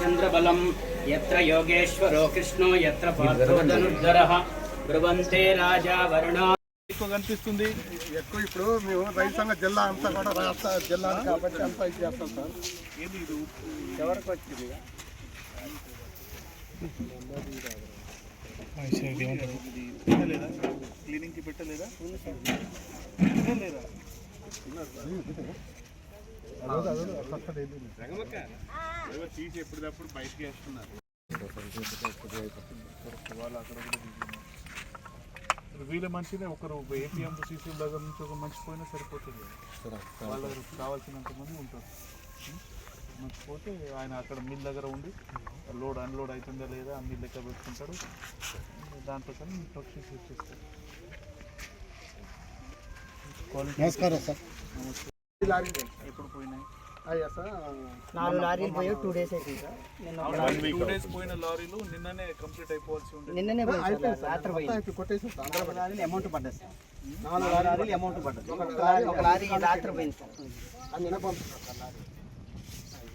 చంద్రబలం ఎత్ర యోగేశ్వరో కృష్ణో ఎత్ర పార్థోధనుర్ధరః బ్రువంతే రాజా వరుణా. ఎక్కువ కనిపిస్తుంది. ఎక్కువ ఇప్పుడు మేము రైతు సంఘ జిల్లా అంతా కూడా రాష్ట్ర జిల్లా కాబట్టి అంతా ఇది చేస్తాం సార్. ఏంది ఇది? ఎవరికి వచ్చింది? ఇది పెట్టలేదా? క్లీనింగ్కి పెట్టలేదా పెట్టలేదా తీసి ఎప్పటికప్పుడు బయటకి వేస్తున్నారు. వాళ్ళు అక్కడ కూడా దిగుతున్నారు. ఇప్పుడు వీళ్ళ మనిషినే ఒకరు ఏపీఎం సీసీఎం దగ్గర నుంచి ఒక మనిషి పోయినా సరిపోతుంది వాళ్ళ దగ్గర కావాల్సినంత మంది ఉంటారు? మనిషి పోతే ఆయన అక్కడ మిల్ దగ్గర ఉండి లోడ్ అన్లోడ్ అవుతుందా లేదా ఆ మిల్ లెక్క పెట్టుకుంటాడు. దాని ప్రకారం ప్రొక్షన్ చేస్తారు. నమస్కారం సార్. ఎప్పుడు పోయినాయి? నాలుగు లారీలు పోయి టూ డేస్ సార్. నిన్న టూ డేస్ పోయిన లారీలు నిన్ననే కంప్లీట్ అయిపోవాల్సి ఉండే. నిన్ననే పోయింది సార్ రాత్రి పోయింది. కొట్టేసి లారీలు అమౌంట్ పడ్డది సార్. నాలుగు లారీలు అమౌంట్ పడ్డది ఒక లారీ ఒక లారీ రాత్రి పోయింది సార్. నిన్న పంపిస్తాం సార్ లారీ.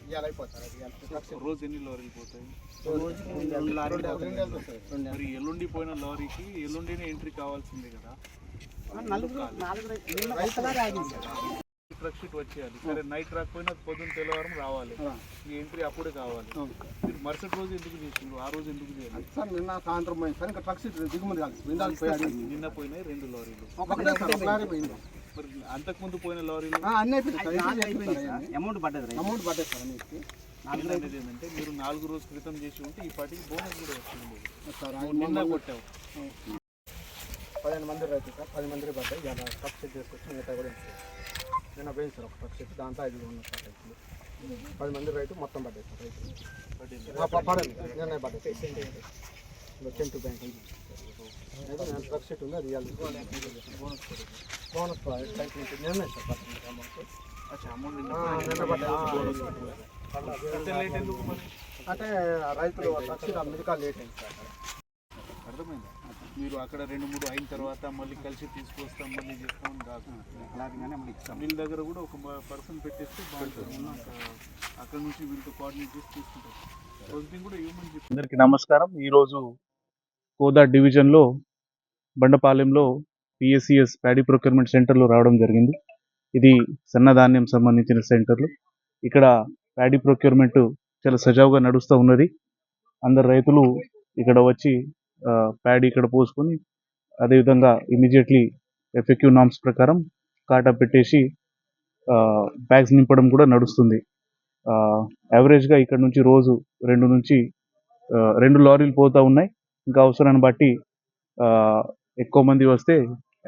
ఇవాళ అయిపోతారు అది ఇవాళ. రోజు ఎన్ని లారీలు పోతాయి? మరి ఎల్లుండి పోయిన లారీకి ఎల్లుండినే ఎంట్రీ కావాల్సిందే కదా? నలుగురు నాలుగు ఆగింది ట్రక్ షీట్ వచ్చేయాలి. సరే నైట్ రాకపోయినా పొద్దున్న తెల్లవారం రావాలి. ఈ ఎంట్రీ అప్పుడే కావాలి. మీరు మరుసటి రోజు ఎందుకు చేసిండ్రు? ఆ రోజు ఎందుకు చేయాలి? సార్ నిన్న సాయంత్రం పోయింది సార్ ఇంకా ట్రక్ సీట్ దిగుమతి కాదు నిన్న పోయినాయి రెండు లారీలు. ఒకటే సార్ ఒక లారీ పోయింది. మరి అంతకుముందు పోయిన లారీలు? అన్నీ అమౌంట్ పడ్డది. అమౌంట్ పడ్డది సార్ అన్నిటికి. అనేది ఏంటంటే మీరు నాలుగు రోజుల క్రితం చేసి ఉంటే ఈ పాటికి బోనస్ కూడా వస్తుంది నిన్న కొట్టావు. పదిహేను మంది రైతు సార్ పది మంది పడ్డాయి. ఇలా ట్రక్ సెట్ చేసుకొచ్చి మిగతా కూడా. నిన్న పోయింది సార్ ఒక సెట్ దాంతో ఐదు ఉన్న సార్ రైతులు. పది మంది రైతు మొత్తం పడ్డాయి సార్ రైతులు. పడండి నిన్న పడ్డాయి బ్యాంక్ అయితే నేను ఉంది అది ఇవ్వాలి. బోనస్ బోనస్ టైప్ నుంచి నిన్న సార్ పడుతుంది అమౌంట్ అంటే రైతులు అమెరికా లేట్ అయింది సార్. అర్థమైందా? మీరు అక్కడ రెండు మూడు అయిన తర్వాత మళ్ళీ కలిసి తీసుకొస్తాం మళ్ళీ చేస్తాం కాదు. ఇస్తాం. వీళ్ళ దగ్గర కూడా ఒక పర్సన్ పెట్టేస్తే బాగుంటుంది. అక్కడ నుంచి వీళ్ళతో కోఆర్డినేట్ చేసి తీసుకుంటారు ప్రొసీడింగ్ కూడా ఇవ్వమని చెప్పి. అందరికీ నమస్కారం. ఈరోజు కోదా డివిజన్లో బండపాలెంలో పిఎస్సిఎస్ ప్యాడీ ప్రొక్యూర్మెంట్ సెంటర్లో రావడం జరిగింది. ఇది సన్నధాన్యం సంబంధించిన సెంటర్లు ఇక్కడ ప్యాడీ ప్రొక్యూర్మెంట్ చాలా సజావుగా నడుస్తూ ఉన్నది. అందరు రైతులు ఇక్కడ వచ్చి ప్యాడ్ ఇక్కడ పోసుకొని అదేవిధంగా ఇమీడియట్లీ ఎఫెక్యూ నామ్స్ ప్రకారం కాటా పెట్టేసి బ్యాగ్స్ నింపడం కూడా నడుస్తుంది. యావరేజ్గా ఇక్కడ నుంచి రోజు రెండు నుంచి రెండు లారీలు పోతూ ఉన్నాయి. ఇంకా అవసరాన్ని బట్టి ఎక్కువ మంది వస్తే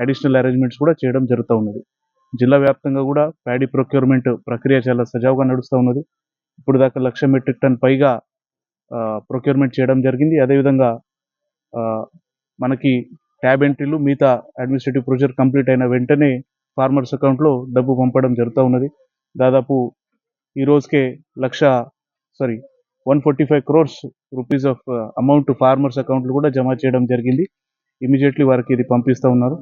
అడిషనల్ అరేంజ్మెంట్స్ కూడా చేయడం జరుగుతూ ఉన్నది. జిల్లా వ్యాప్తంగా కూడా ప్యాడీ ప్రొక్యూర్మెంట్ ప్రక్రియ చాలా సజావుగా నడుస్తూ ఉన్నది. ఇప్పుడు దాకా లక్ష మెట్రిక్ టన్ పైగా ప్రొక్యూర్మెంట్ చేయడం జరిగింది. అదేవిధంగా మనకి ట్యాబ్ ఎంట్రీలు మిగతా అడ్మినిస్ట్రేటివ్ ప్రొసీజర్ కంప్లీట్ అయిన వెంటనే ఫార్మర్స్ అకౌంట్లో డబ్బు పంపడం జరుగుతూ ఉన్నది. దాదాపు ఈ రోజుకే lakh sorry one forty five crores rupees of amount farmers అకౌంట్లు కూడా జమ చేయడం జరిగింది. ఇమీడియట్లీ వారికి ఇది పంపిస్తూ ఉన్నారు.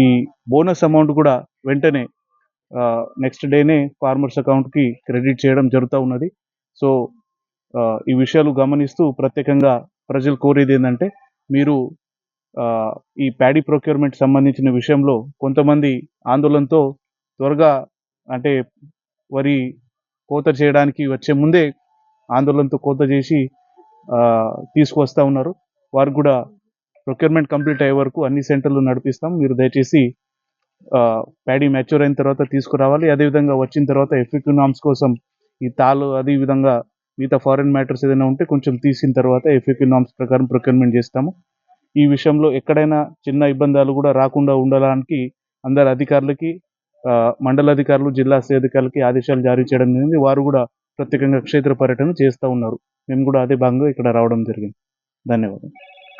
ఈ బోనస్ అమౌంట్ కూడా వెంటనే నెక్స్ట్ డేనే ఫార్మర్స్ అకౌంట్కి క్రెడిట్ చేయడం జరుగుతూ ఉన్నది. సో ఈ విషయాలు గమనిస్తూ ప్రత్యేకంగా ప్రజలు కోరేది ఏంటంటే మీరు ఈ ప్యాడీ ప్రొక్యూర్మెంట్ సంబంధించిన విషయంలో కొంతమంది ఆందోళనతో త్వరగా అంటే వరి కోత చేయడానికి వచ్చే ముందే ఆందోళనతో కోత చేసి తీసుకువస్తూ ఉన్నారు. వారు కూడా ప్రొక్యూర్మెంట్ కంప్లీట్ అయ్యే వరకు అన్ని సెంటర్లు నడిపిస్తాం. మీరు దయచేసి ప్యాడీ మెచ్యూర్ అయిన తర్వాత తీసుకురావాలి. అదేవిధంగా వచ్చిన తర్వాత ఎఫెక్టివ్ నామ్స్ కోసం ఈ తాలు అదే విధంగా మిగతా ఫారెన్ మ్యాటర్స్ ఏదైనా ఉంటే కొంచెం తీసిన తర్వాత ఎఫ్ఏక్యూ నామ్స్ ప్రకారం ప్రొక్యూర్మెంట్ చేస్తాము. ఈ విషయంలో ఎక్కడైనా చిన్న ఇబ్బందాలు కూడా రాకుండా ఉండడానికి అందరు అధికారులకి మండలాధికారులు మండల అధికారులు జిల్లా స్థాయి అధికారులకి ఆదేశాలు జారీ చేయడం జరిగింది. వారు కూడా ప్రత్యేకంగా క్షేత్ర పర్యటన చేస్తూ ఉన్నారు. మేము కూడా అదే భాగంగా ఇక్కడ రావడం జరిగింది. ధన్యవాదాలు.